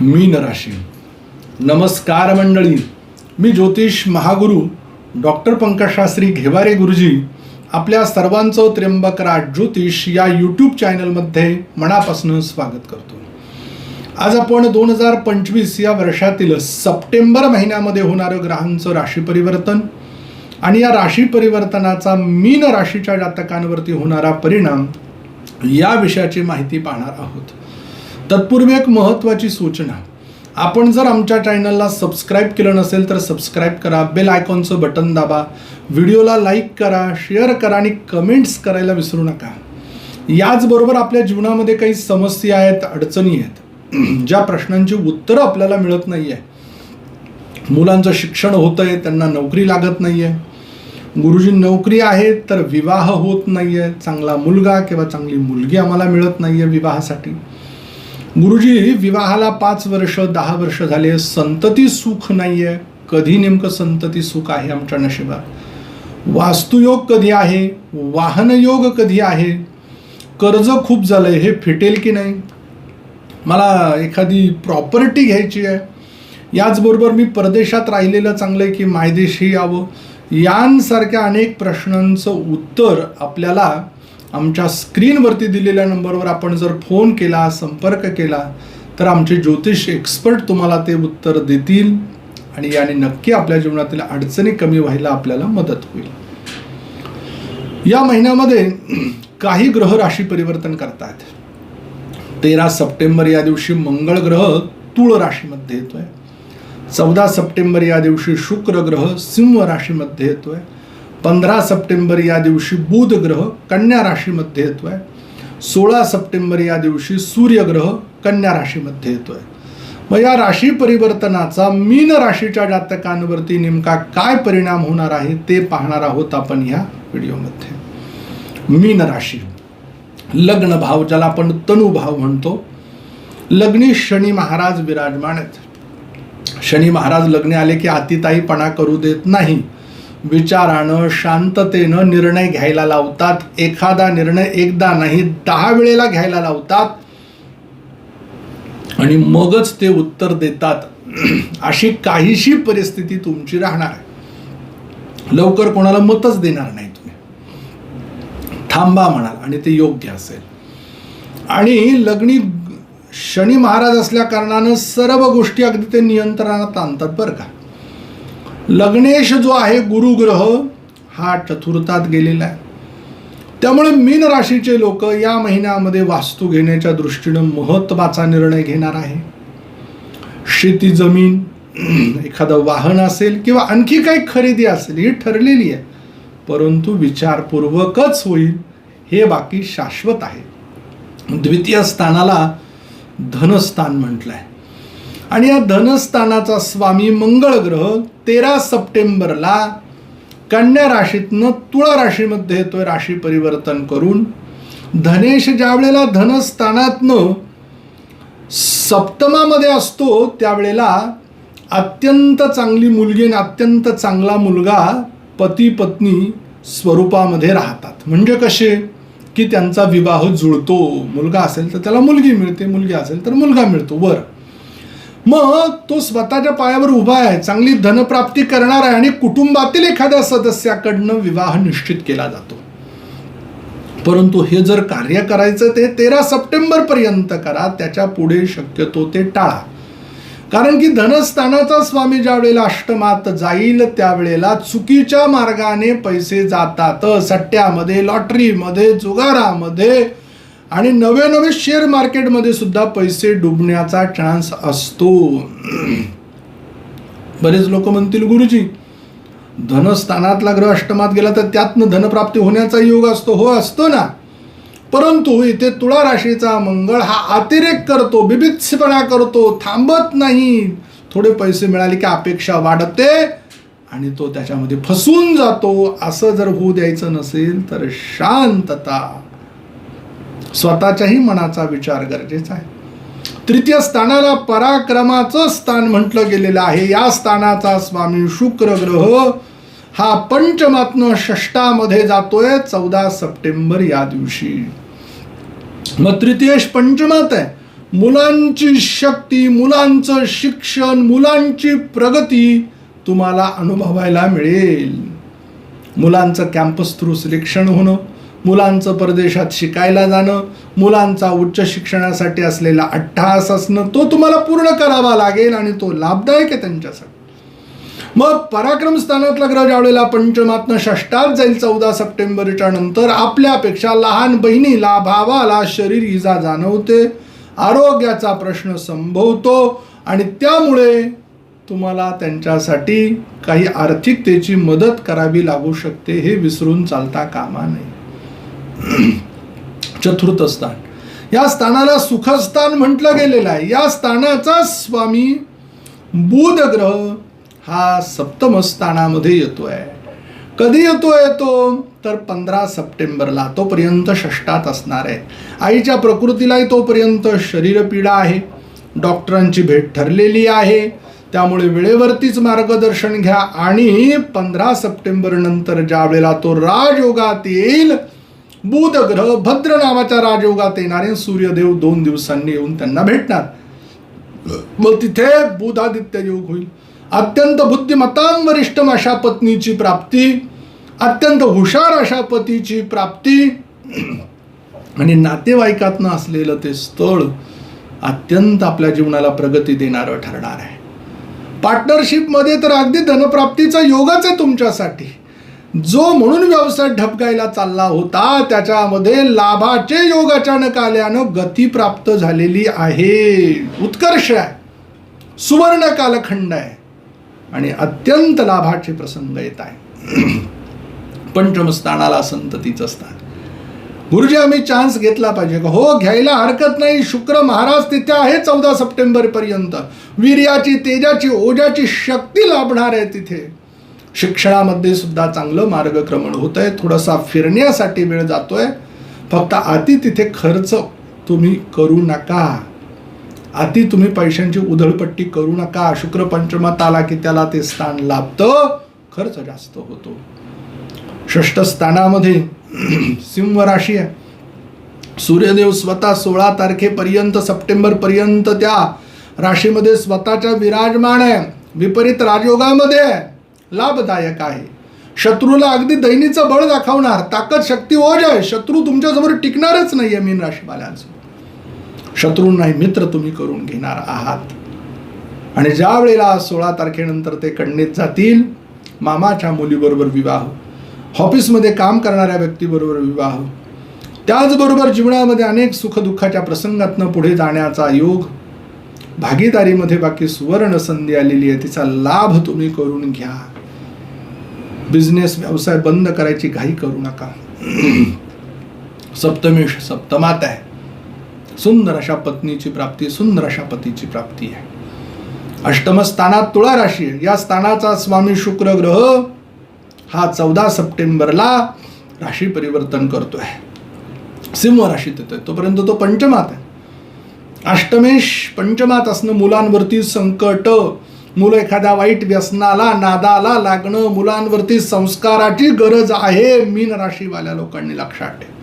मीन राशी नमस्कार मंडळी. मी ज्योतिष महागुरु डॉक्टर पंकजशास्त्री घेवारे गुरुजी आपल्या सर्वांचं त्र्यंबकराज ज्योतिष या यूट्यूब चॅनलमध्ये मनापासून स्वागत करतो. आज आपण दोन हजार पंचवीस या वर्षातील सप्टेंबर महिन्यामध्ये होणारं ग्रहांचं राशी परिवर्तन आणि या राशी परिवर्तनाचा मीन राशीच्या जातकांवरती होणारा परिणाम या विषयाची माहिती पाहणार आहोत. तत्पूर्वी एक महत्त्वाची सूचना. आपण जर आमच्या चॅनलला सबस्क्राईब केलं नसेल तर सबस्क्राईब करा बेल आयकॉनचं बटन दाबा व्हिडिओला लाईक करा शेअर करा आणि कमेंट्स करायला विसरू नका. याचबरोबर आपल्या जीवनामध्ये काही समस्या आहेत अडचणी आहेत ज्या प्रश्नांची उत्तरं आपल्याला मिळत नाही आहे मुलांचं शिक्षण होतं आहे त्यांना नोकरी लागत नाही आहे गुरुजी नोकरी आहे तर विवाह होत नाही आहे चांगला मुलगा किंवा चांगली मुलगी आम्हाला मिळत नाही आहे विवाहासाठी. गुरुजी विवाहाला पाच वर्ष दहा वर्ष झाले. संतती सुख नाही आहे कधी नेमकं संतती सुख आहे आमच्या नशिबात? वास्तुयोग कधी आहे? वाहनयोग कधी आहे? कर्ज खूप झालंय. हे फिटेल की नाही? मला एखादी प्रॉपर्टी घ्यायची आहे. याचबरोबर मी परदेशात राहिलेलं चांगलं आहे की मायदेशी यावं? यांसारख्या अनेक प्रश्नांचं उत्तर आपल्याला आमच्या स्क्रीनवरती दिलेल्या नंबरवर आपण जर फोन केला संपर्क केला तर आमचे ज्योतिष एक्सपर्ट तुम्हाला ते उत्तर देतील आणि याने नक्की आपल्या जीवनातील अडचणी कमी व्हायला आपल्याला मदत होईल. या महिन्यामध्ये काही ग्रह राशी परिवर्तन करतात. तेरा सप्टेंबर या दिवशी मंगळ ग्रह तुळ राशीमध्ये येतोय. चौदा सप्टेंबर या दिवशी शुक्र ग्रह सिंह राशीमध्ये येतोय. पंधरा सप्टेंबर या दिवशी बुध ग्रह कन्या राशीमध्ये येतोय. सोळा सप्टेंबर या दिवशी सूर्यग्रह कन्या राशीमध्ये येतोय. मग या राशी परिवर्तनाचा मीन राशीच्या जातकांवरती नेमका काय परिणाम होणार आहे ते पाहणार आहोत आपण ह्या व्हिडिओमध्ये. मीन राशी. लग्न भाव ज्याला आपण तनुभाव म्हणतो. लग्नी शनी महाराज विराजमान आहेत. शनी महाराज लग्न आले की अतिताईपणा करू देत नाही. विचारानं शांततेनं निर्णय घ्यायला लावतात. एखादा निर्णय एकदा नाही दहा वेळेला घ्यायला लावतात. आणि मगच ते उत्तर देतात. अशी काहीशी परिस्थिती तुमची राहणार आहे. लवकर कोणाला मतच देणार नाही तुम्ही. थांबा म्हणाल आणि ते योग्य असेल. आणि लग्नी शनी महाराज असल्या कारणानं सर्व गोष्टी अगदी ते नियंत्रणात आणतात बरं का. लग्नेश जो आहे गुरुग्रह हा चतुर्थात गेलेला आहे. त्यामुळे मीन राशीचे लोक या महिन्यामध्ये वास्तू घेण्याच्या दृष्टीनं महत्त्वाचा निर्णय घेणार आहे. शेती जमीन एखादं वाहन असेल किंवा आणखी काही खरेदी असेल ही ठरलेली आहे. परंतु विचारपूर्वकच होईल हे बाकी शाश्वत आहे. द्वितीय स्थानाला धनस्थान म्हटलं आहे आणि या धनस्थानाचा स्वामी मंगळ ग्रह तेरा सप्टेंबरला कन्या राशीतनं तुळा राशीमध्ये येतोय राशी परिवर्तन करून. धनेश ज्या वेळेला धनस्थानातनं सप्तमामध्ये असतो त्यावेळेला अत्यंत चांगली मुलगी आणि अत्यंत चांगला मुलगा पती पत्नी स्वरूपामध्ये राहतात. म्हणजे कसे? की त्यांचा विवाह जुळतो मुलगा असेल तर त्याला मुलगी मिळते मुलगी असेल तर मुलगा मिळतो वर. मग तो स्वतःच्या पायावर उभा आहे चांगली धनप्राप्ती करणार आहे आणि कुटुंबातील एखाद्या सदस्याकडनं विवाह निश्चित केला जातो. परंतु हे जर कार्य करायचं ते तेरा सप्टेंबर पर्यंत करा त्याच्या पुढे शक्यतो ते टाळा. कारण की धनस्थानाचा स्वामी ज्या वेळेला अष्टमात जाईल त्यावेळेला चुकीच्या मार्गाने पैसे जातात. सट्ट्यामध्ये लॉटरीमध्ये जुगारामध्ये आणि नवे नवे शेअर मार्केटमध्ये सुद्धा पैसे डुबण्याचा चान्स असतो. बरेच लोक म्हणतील गुरुजी धनस्थानातला ग्रह अष्टमात गेला तर त्यातनं धनप्राप्ती होण्याचा योग असतो. हो असतो ना. परंतु इथे तुळा राशीचा मंगळ हा अतिरेक करतो बिबित्सपणा करतो थांबत नाही. थोडे पैसे मिळाले की अपेक्षा वाढते आणि तो त्याच्यामध्ये फसून जातो. असं जर होऊ द्यायचं नसेल तर शांतता. स्वतःच्याही मनाचा विचार गरजेचा आहे. तृतीय स्थानाला पराक्रमाचं स्थान म्हटलं गेलेलं आहे. या स्थानाचा स्वामी शुक्र ग्रह हा पंचमात्न षष्टामध्ये जातोय चौदा सप्टेंबर या दिवशी. मग तृतीयेश पंचमात आहे. मुलांची शक्ती मुलांचं शिक्षण मुलांची प्रगती तुम्हाला अनुभवायला मिळेल. मुलांचं कॅम्पस थ्रू सिलेक्शन होणं मुलांचं परदेशात शिकायला जाणं मुलांचा उच्च शिक्षणासाठी असलेला अट्टहास असणं तो तुम्हाला पूर्ण करावा लागेल आणि तो लाभदायक आहे त्यांच्यासाठी. मग पराक्रम स्थानातला ग्रह ज्यावेळेला पंचमात्न षष्टात जाईल चौदा सप्टेंबरच्या नंतर आपल्यापेक्षा लहान बहिणीला भावाला शरीर इजा जाणवते आरोग्याचा प्रश्न संभवतो आणि त्यामुळे तुम्हाला त्यांच्यासाठी काही आर्थिकतेची मदत करावी लागू शकते हे विसरून चालता कामा नये. चतुर्थ स्थान. या स्थानाला सुखस्थान म्हटलं गेलेलं आहे. या स्थानाचा स्वामी बुध ग्रह हा सप्तम स्थानामध्ये येतोय. कधी येतोय तो? तर पंधरा सप्टेंबरला. तोपर्यंत षष्टात असणार आहे. आईच्या प्रकृतीलाही तोपर्यंत शरीरपीडा आहे. डॉक्टरांची भेट ठरलेली आहे. त्यामुळे वेळेवरतीच मार्गदर्शन घ्या आणि पंधरा सप्टेंबर नंतर ज्या वेळेला तो राजयोगात येईल बुध ग्रह भद्र नावाच्या राजयोगात येणारे सूर्यदेव दोन दिवसांनी येऊन त्यांना भेटणार. मग तिथे बुधादित्य योग होईल. अत्यंत बुद्धिमत्तां वरिष्ठम अशा पत्नीची प्राप्ती अत्यंत हुशार अशा पतीची प्राप्ती. आणि नातेवाईकातनं असलेलं ते स्थळ अत्यंत आपल्या जीवनाला प्रगती देणारं ठरणार आहे. पार्टनरशिपमध्ये तर अगदी धनप्राप्तीचा योगच आहे तुमच्यासाठी. जो म्हणून व्यवसाय ढपकायला चालला होता त्याच्यामध्ये लाभाचे योग अचानक आल्यानं गती प्राप्त झालेली आहे. उत्कर्ष आहे. सुवर्ण कालखंड आहे. आणि अत्यंत लाभाचे प्रसंग येत आहे. पंचमस्थानाला संततीचं स्थान. गुरुजी आम्ही चान्स घेतला पाहिजे. का हो घ्यायला हरकत नाही. शुक्र महाराज तिथे आहे चौदा सप्टेंबर पर्यंत. वीर्याची तेजाची ओजाची शक्ती लाभणार आहे तिथे. शिक्षणामध्ये सुद्धा चांगलं मार्गक्रमण होत आहे थोडासा फिरण्यासाठी वेळ जातोय. फक्त अति तिथे खर्च तुम्ही करू नका. अति तुम्ही पैशांची उधळपट्टी करू नका. शुक्र पंचमात आला की त्याला ते स्थान लाभतं. खर्च जास्त होतो. षष्ठ स्थानामध्ये सिंह राशी आहे. सूर्यदेव स्वतः सोळा तारखेपर्यंत सप्टेंबर पर्यंत त्या राशीमध्ये स्वतःच्या विराजमान आहे. विपरीत राजयोगामध्ये आहे लाभदायक आहे. शत्रूला अगदी दैनीचं बळ दाखवणार. ताकद शक्ती ओज आहे. शत्रू तुमच्यासमोर टिकणारच नाही आहे मीन राशीवाल्यांसमोर. शत्रू नाही मित्र तुम्ही करून घेणार आहात. आणि ज्या वेळेला सोळा तारखेनंतर ते कण्णेत जातील मामाच्या मुलीबरोबर विवाह ऑफिसमध्ये काम करणाऱ्या व्यक्तीबरोबर विवाह त्याचबरोबर जीवनामध्ये अनेक सुखदुःखाच्या प्रसंगातनं पुढे जाण्याचा योग भागीदारीमध्ये बाकी सुवर्ण संधी आलेली आहे तिचा लाभ तुम्ही करून घ्या. बिझनेस व्यवसाय बंद करायची घाई करू नका. सप्तमेश सप्तमात आहे. सुंदर अशा पत्नीची प्राप्ती सुंदर अशा पतीची प्राप्ती आहे. अष्टम स्थानात तुळा राशी. आहे या स्थानाचा स्वामी शुक्र ग्रह हा चौदा सप्टेंबरला राशी परिवर्तन करतोय. सिंह राशीत येतोय. तोपर्यंत तो पंचमात आहे. अष्टमेश पंचमात असणं मुलांवरती संकट. मुलं एखाद्या वाईट व्यसनाला नादाला लागणं मुलांवरती संस्काराची गरज आहे. मीन राशीवाल्या लोकांनी लक्षात ठेवा.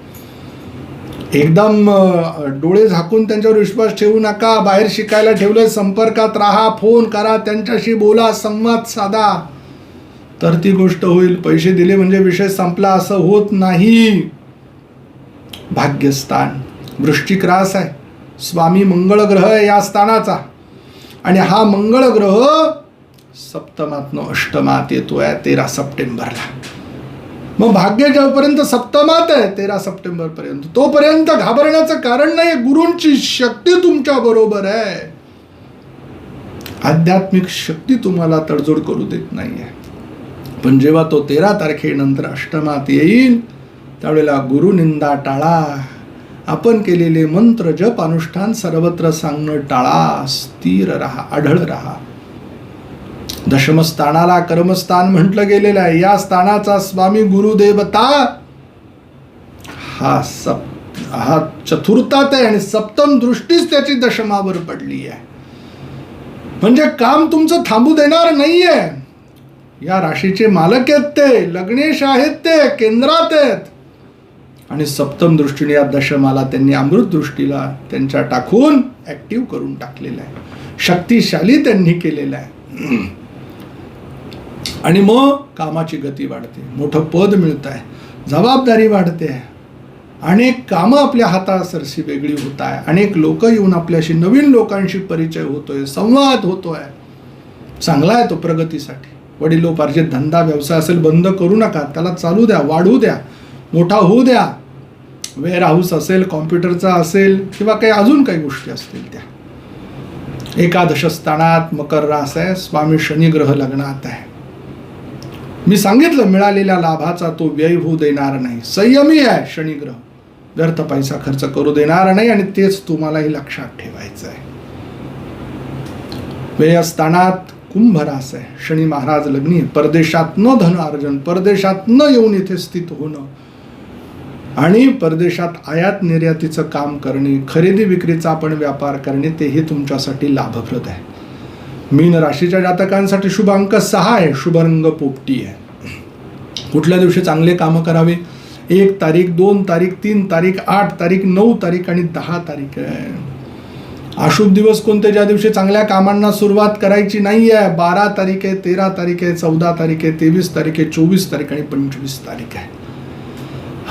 एकदम डोळे झाकून त्यांच्यावर विश्वास ठेवू नका. बाहेर शिकायला ठेवलं संपर्कात राहा फोन करा त्यांच्याशी बोला संवाद साधा. तर ती गोष्ट होईल. पैसे दिले म्हणजे विषय संपला असं होत नाही. भाग्यस्थान. वृश्चिक रास आहे. स्वामी मंगळ ग्रह आहे या स्थानाचा. आणि हा मंगळ ग्रह सप्तमातनं अष्टमात येतोय तेरा सप्टेंबरला. मग भाग्य जेव्हापर्यंत सप्तमात आहे तेरा सप्टेंबरपर्यंत. तोपर्यंत घाबरण्याचं कारण नाही गुरूंची शक्ती तुमच्या बरोबर आहे. आध्यात्मिक शक्ती तुम्हाला तडजोड करू देत नाहीये. पण जेव्हा तो तेरा तारखेनंतर अष्टमात येईल त्यावेळेला गुरुनिंदा टाळा. आपण केलेले मंत्र जप अनुष्ठान सर्वत्र सांगणं टाळा. स्थिर राहा आढळ राहा. दशमस्थानाला कर्मस्थान म्हटलं गेलेलं आहे. या स्थानाचा स्वामी गुरुदेवता हा सप हा चतुर्थात आहे आणि सप्तम दृष्टीच त्याची दशमावर पडली आहे. म्हणजे काम तुमचं थांबू देणार नाहीये. या राशीचे मालक आहेत ते लग्नेश आहेत ते केंद्रात आहेत. आणि सप्तम दृष्टीने या दशमाला त्यांनी अमृत दृष्टीला त्यांच्या टाकून ऍक्टिव्ह करून टाकलेलं आहे. शक्तिशाली त्यांनी केलेलं आहे. आणि मग कामाची गती वाढते. मोठं पद मिळत आहे जबाबदारी वाढते. अनेक कामं आपल्या हातासरशी वेगळी होत आहे अनेक लोक येऊन आपल्याशी नवीन लोकांशी परिचय होतोय संवाद होतोय. चांगला आहे तो प्रगतीसाठी. वडिलोपार्जित धंदा व्यवसाय असेल बंद करू नका. त्याला चालू द्या वाढू द्या. मोठा होऊ द्या. वेअर हाऊस असेल कॉम्प्युटरचा असेल किंवा काही अजून काही गोष्टी असतील त्या. एकादश स्थानात मकर रास आहे. स्वामी शनी ग्रह लग्नात आहे. मी सांगितलं मिळालेल्या लाभाचा तो व्यय होऊ देणार नाही. संयमी आहे शनिग्रह. व्यर्थ पैसा खर्च करू देणार नाही आणि तेच तुम्हालाही लक्षात ठेवायचं आहे व्ययस्थानात कुंभ रास आहे. शनी महाराज लग्नी परदेशात न धन अर्जन परदेशात न येऊन इथे स्थित होणं आणि परदेशात आयात निर्यातीचं काम करणे खरेदी विक्रीचा आपण व्यापार करणे तेही तुमच्यासाठी लाभप्रद आहे. मीन राशीच्या जातकांसाठी शुभ अंक सहा आहे. शुभ रंग पोपटी आहे. कुठल्या दिवशी चांगले कामं करावे? एक तारीख दोन तारीख तीन तारीख आठ तारीख नऊ तारीख आणि दहा तारीख आहे. अशुभ दिवस कोणते? ज्या दिवशी चांगल्या कामांना सुरुवात करायची नाही आहे बारा तारीख आहे तेरा तारीख आहे चौदा तारीख आहे तेवीस तारीख आहे चोवीस तारीख आणि पंचवीस तारीख आहे.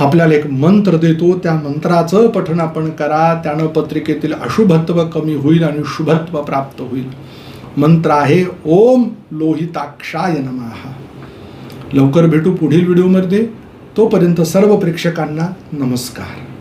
आपल्याला एक मंत्र देतो. त्या मंत्राचं पठण आपण करा. त्यानं पत्रिकेतील अशुभत्व कमी होईल आणि शुभत्व प्राप्त होईल. मंत्र आहे ओम लोहिताक्षाय नमः. लवकर भेटू पुढील व्हिडिओमध्ये तोपर्यंत सर्व प्रेक्षकांना नमस्कार.